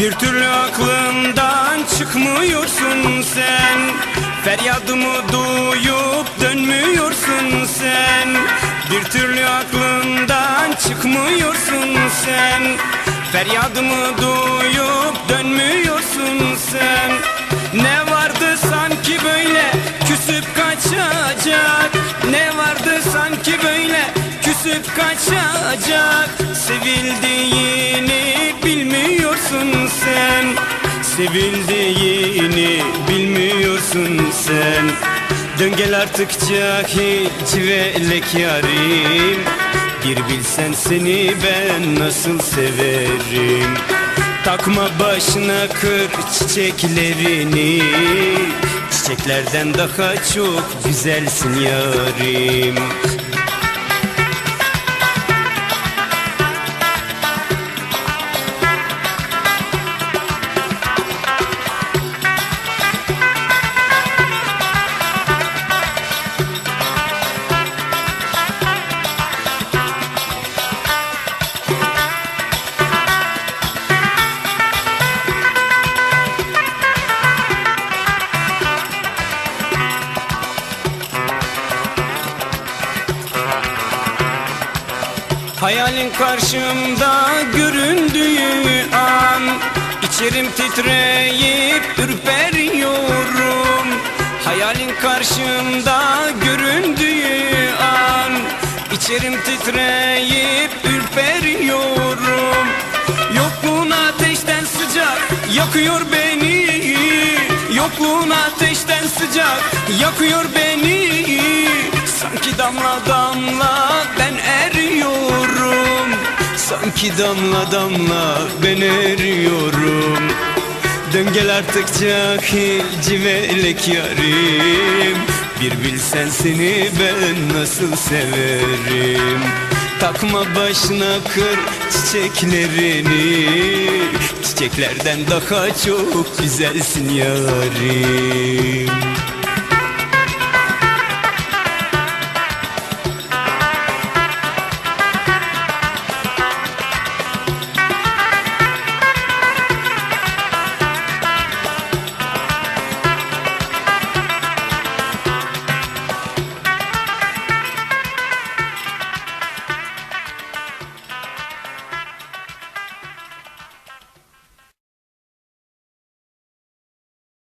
Bir türlü aklımdan çıkmıyorsun sen. Feryadımı duyup dönmüyorsun sen. Bir türlü aklımdan çıkmıyorsun sen. Feryadımı duyup dönmüyorsun sen. Ne vardı sanki böyle küsüp kaçacak? Ne vardı sanki böyle küsüp kaçacak? Sevildiğini bilmiyorsun sen. Sevildiğini bilmiyorsun sen. Dön gel artık cahil civelek yarim. Bir bilsen seni ben nasıl severim? Takma başına kır çiçeklerini. Çiçeklerden daha çok güzelsin yarim Hayalin karşımda göründüğü an İçerim titreyip ürperiyorum. Hayalin karşımda göründüğü an İçerim titreyip ürperiyorum. Yokluğun ateşten sıcak yakıyor beni. Yokluğun ateşten sıcak yakıyor beni. Sanki damla damla Sanki damla damla ben eriyorum. Dön gel artık cahil civelek yarim. Bir bilsen seni ben nasıl severim? Takma başına kır çiçeklerini. Çiçeklerden daha çok güzelsin yarim